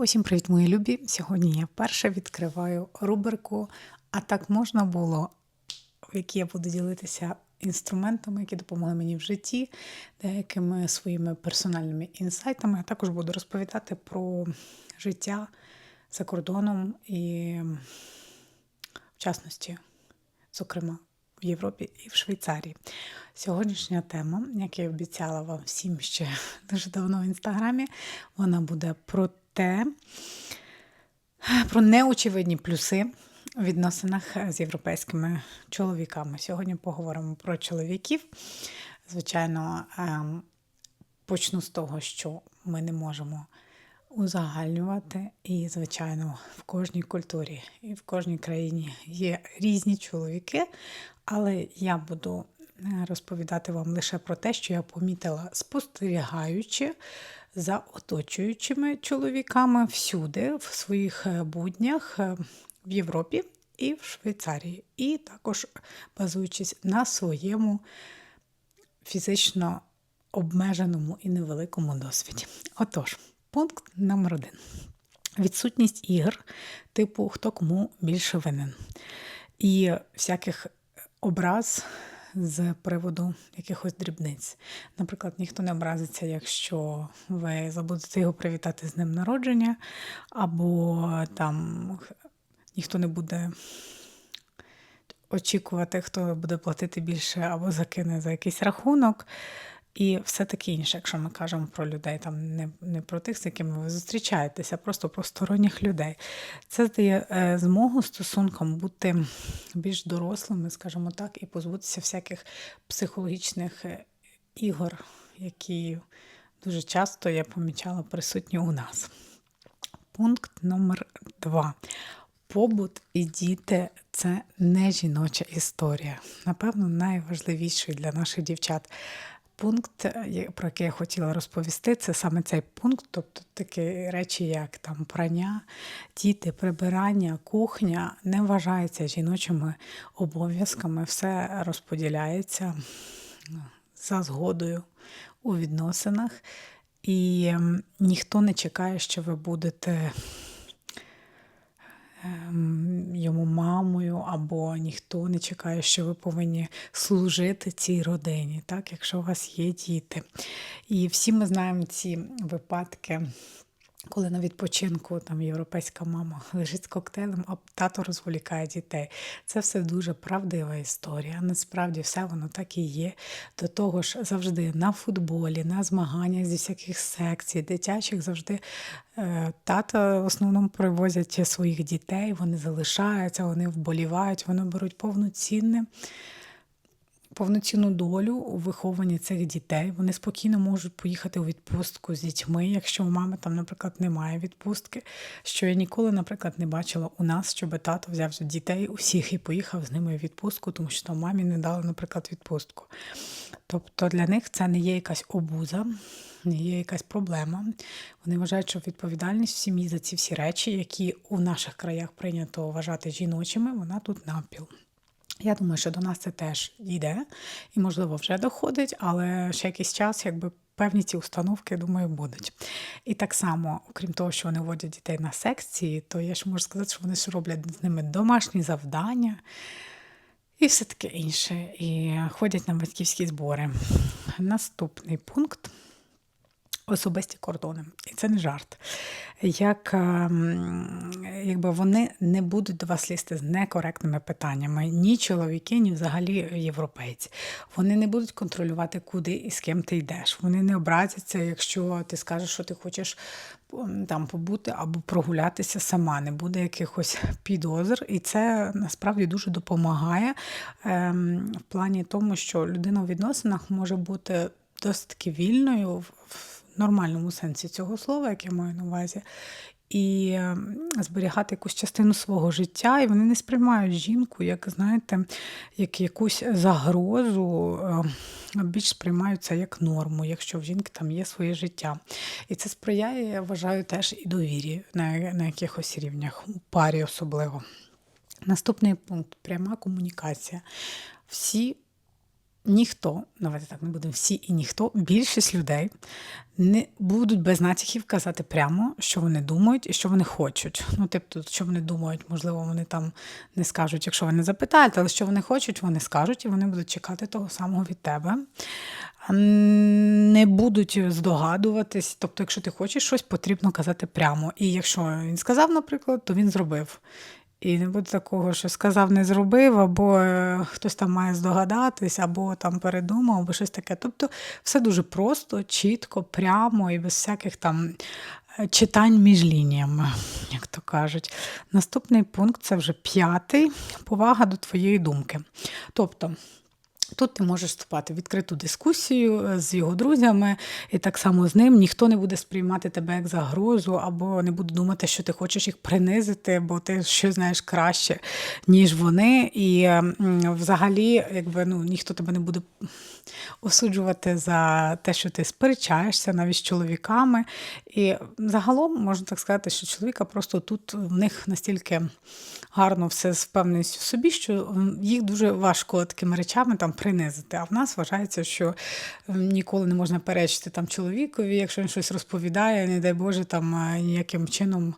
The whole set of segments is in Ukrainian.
Усім привіт, мої любі! Сьогодні я вперше відкриваю рубрику, а так можна було, в якій я буду ділитися інструментами, які допомогли мені в житті, деякими своїми персональними інсайтами. А також буду розповідати про життя за кордоном і, в частності, зокрема, в Європі і в Швейцарії. Сьогоднішня тема, як я обіцяла вам всім ще дуже давно в інстаграмі, вона буде про те, про неочевидні плюси в відносинах з європейськими чоловіками. Сьогодні поговоримо про чоловіків. Звичайно, ем, почну з того, що ми не можемо узагальнювати. І, звичайно, в кожній культурі і в кожній країні є різні чоловіки, але я буду е, розповідати вам лише про те, що я помітила, спостерігаючи за оточуючими чоловіками всюди, в своїх е, буднях е, в Європі і в Швейцарії, і також базуючись на своєму фізично обмеженому і невеликому досвіді. Отож, пункт номер один. Відсутність ігор, типу хто кому більше винен. І всяких образ з приводу якихось дрібниць. Наприклад, ніхто не образиться, якщо ви забудете його привітати з ним народження, або там ніхто не буде очікувати, хто буде платити більше або закине за якийсь рахунок. І все таке інше, якщо ми кажемо про людей, там не не про тих, з якими ви зустрічаєтеся, а просто про сторонніх людей. Це дає е, змогу стосункам бути більш дорослими, скажімо так, і позбутися всяких психологічних е, ігор, які дуже часто я помічала присутні у нас. Пункт номер два. Побут і діти це не жіноча історія. Напевно, найважливіший для наших дівчат пункт, е, про який я хотіла розповісти, це саме цей пункт, тобто такі речі, як там прання, діти, прибирання, кухня, не вважаються жіночими обов'язками, все розподіляється ну, за згодою у відносинах, і ніхто не чекає, що ви будете. Ем, йому мамою, або ніхто не чекає, що ви повинні служити цій родині, так, якщо у вас є діти. І всі ми знаємо ці випадки. Коли на відпочинку там європейська мама лежить з коктейлем, а тато розволікає дітей. Це все дуже правдива історія. Насправді все воно так і є. До того ж, завжди на футболі, на змаганнях зі всяких секцій, дитячих завжди е, тата в основному привозять своїх дітей, вони залишаються, вони вболівають, вони беруть повноцінне повноцінну долю у вихованні цих дітей. Вони спокійно можуть поїхати у відпустку з дітьми, якщо у мами там, наприклад, немає відпустки. Що я ніколи, наприклад, не бачила у нас, щоб тато взяв дітей усіх і поїхав з ними у відпустку, тому що там мамі не дали, наприклад, відпустку. Тобто для них це не є якась обуза. Не є якась проблема. Вони вважають, що відповідальність в сім'ї за ці всі речі, які у наших краях прийнято вважати жіночими, вона тут напіл. Я думаю, що до нас це теж йде і, можливо, вже доходить, але ще якийсь час, якби певні ці установки, думаю, будуть. І так само, окрім того, що вони водять дітей на секції, то я ж можу сказати, що вони ж роблять з ними домашні завдання і все таке інше. І ходять на батьківські збори. Наступний пункт особисті кордони. І це не жарт. Як ем, якби вони не будуть до вас лізти з некоректними питаннями, ні чоловіки, ні взагалі європейці. Вони не будуть контролювати, куди і з ким ти йдеш. Вони не образяться, якщо ти скажеш, що ти хочеш там побути або прогулятися сама, не буде якихось підозр. І це насправді дуже допомагає ем, в плані тому, що людина у відносинах може бути досить вільною нормальному сенсі цього слова, як я маю на увазі, і ем, зберігати якусь частину свого життя, і вони не сприймають жінку, як знаєте, як якусь загрозу, ем, більш сприймаються як норму, якщо в жінки там є своє життя. І це сприяє, я вважаю, теж і довірі на, на якихось рівнях, у парі особливо. Наступний пункт пряма комунікація. Всі ніхто, давайте так, не будемо всі і ніхто, більшість людей не будуть без натяків казати прямо, що вони думають і що вони хочуть. Ну, тобто, що вони думають, можливо, вони там не скажуть, якщо ви не запитаєте, але що вони хочуть, вони скажуть, і вони будуть чекати того самого від тебе. Не будуть здогадуватись, тобто, якщо ти хочеш щось, потрібно казати прямо. І якщо він сказав, наприклад, то він зробив. І не буде такого, що сказав, не зробив, або е, хтось там має здогадатись, або там передумав, або щось таке. Тобто все дуже просто, чітко, прямо і без всяких там е, читань між лініями, як то кажуть. Наступний пункт це вже п'ятий повага до твоєї думки. Тобто. Тут ти можеш вступати в відкриту дискусію е, з його друзями, і так само з ним ніхто не буде сприймати тебе як загрозу, або не буде думати, що ти хочеш їх принизити, бо ти щось знаєш краще, ніж вони. І взагалі, якби ну ніхто тебе не буде осуджувати за те, що ти сперечаєшся навіть з чоловіками. І загалом можна так сказати, що чоловіка просто тут в них настільки гарно все з впевненістю в собі, що їх дуже важко такими речами там принизити. А в нас вважається, що ніколи не можна перечити там чоловікові, якщо він щось розповідає, не дай Боже, там е, ніяким чином.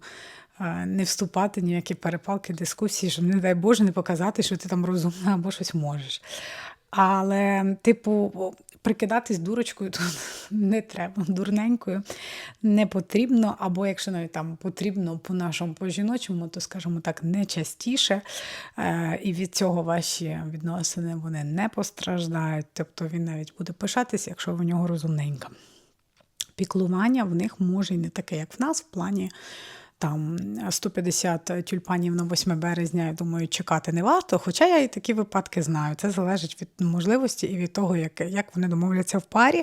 Е, не вступати ніякі перепалки, дискусії, щоб, не дай Боже, не показати, що ти там розумна або щось можеш. Але, типу, прикидатись дурочкою тут не треба, дурненькою не потрібно, або якщо навіть там потрібно по нашому по жіночому, то скажімо так, не частіше. Е, і від цього ваші відносини вони не постраждають. Тобто він навіть буде пишатись, якщо в нього розумненька. Піклування в них може і не таке, як в нас, в плані там 150 тюльпанів на 8 березня, я думаю, чекати не варто. Хоча я і такі випадки знаю. Це залежить від можливості і від того, як як вони домовляться в парі.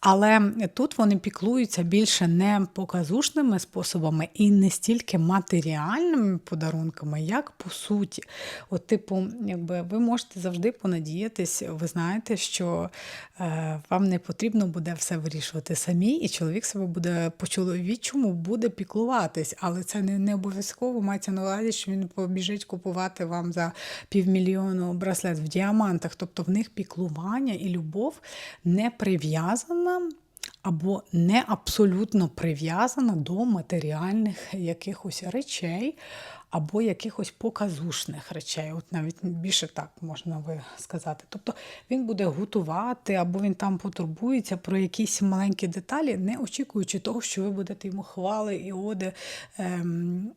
Але тут вони піклуються більше не показушними способами і не стільки матеріальними подарунками, як по суті. От, типу, якби ви можете завжди понадіятись, ви знаєте, що е, вам не потрібно буде все вирішувати самі, і чоловік себе буде по чоловічому буде піклуватись це не не обов'язково мається на увазі, що він побіжить купувати вам за півмільйону браслет в діамантах. Тобто в них піклування і любов не прив'язана. Або не абсолютно прив'язана до матеріальних якихось речей, або якихось показушних речей. От навіть більше так можна би сказати. Тобто він буде готувати, або він там потурбується про якісь маленькі деталі, не очікуючи того, що ви будете йому хвали і оди. Ем,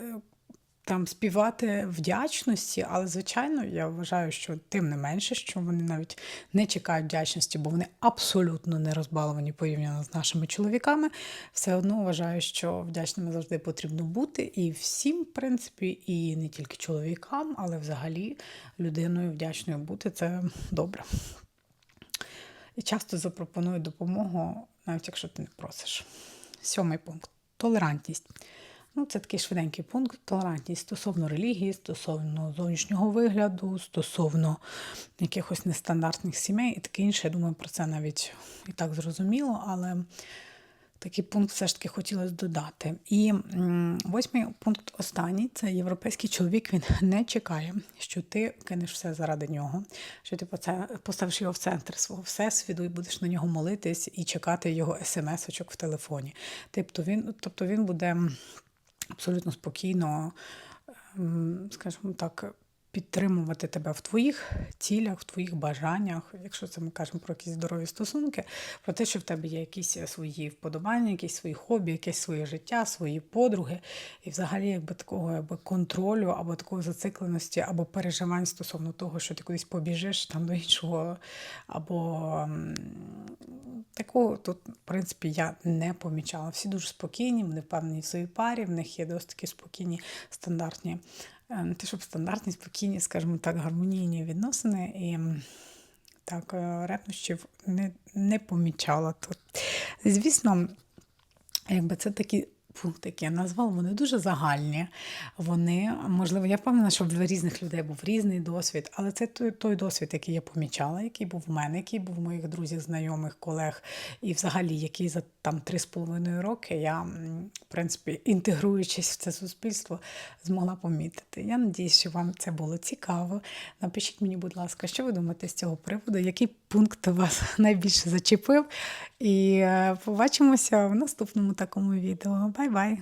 е, там співати вдячності, але, звичайно, я вважаю, що тим не менше, що вони навіть не чекають вдячності, бо вони абсолютно не розбаловані порівняно з нашими чоловіками. Все одно вважаю, що вдячними завжди потрібно бути і всім, в принципі, і не тільки чоловікам, але взагалі людиною вдячною бути це добре. І часто запропоную допомогу, навіть якщо ти не просиш. Сьомий пункт толерантність. Ну, Це такий швиденький пункт толерантність стосовно релігії, стосовно зовнішнього вигляду, стосовно якихось нестандартних сімей і таке інше. Я думаю, про це навіть і так зрозуміло, але такий пункт все ж таки хотілося додати. І восьмий пункт останній це європейський чоловік. Він не чекає, що ти кинеш все заради нього, що ти поставиш його в центр свого всесвіту і будеш на нього молитись і чекати його смс-очок в телефоні. Тобто він, Тобто він буде абсолютно спокійно, ем, скажімо так, підтримувати тебе в твоїх цілях, в твоїх бажаннях, якщо це ми кажемо про якісь здорові стосунки, про те, що в тебе є якісь свої вподобання, якісь свої хобі, якесь своє життя, свої подруги, і взагалі якби такого якби, контролю або такої зацикленості, або переживань стосовно того, що ти кудись побіжиш там до іншого, або такого тут, в принципі, я не помічала. Всі дуже спокійні, вони впевнені в своїй парі, в них є досить такі спокійні стандартні Е, те, щоб стандартні, спокійні, скажімо так, гармонійні відносини. І так, е, не не помічала тут. Звісно, якби це такі пункти, які я назвала, вони дуже загальні. Вони, можливо, я впевнена, що в різних людей був різний досвід, але це той, той досвід, який я помічала, який був в мене, який був в моїх друзів, знайомих, колег, і взагалі, який за там три з половиною роки я, в принципі, інтегруючись в це суспільство, змогла помітити. Я надіюсь, що вам це було цікаво. Напишіть мені, будь ласка, що ви думаєте з цього приводу, який пункт вас найбільше зачепив. І е, побачимося в наступному такому відео. Бай-бай!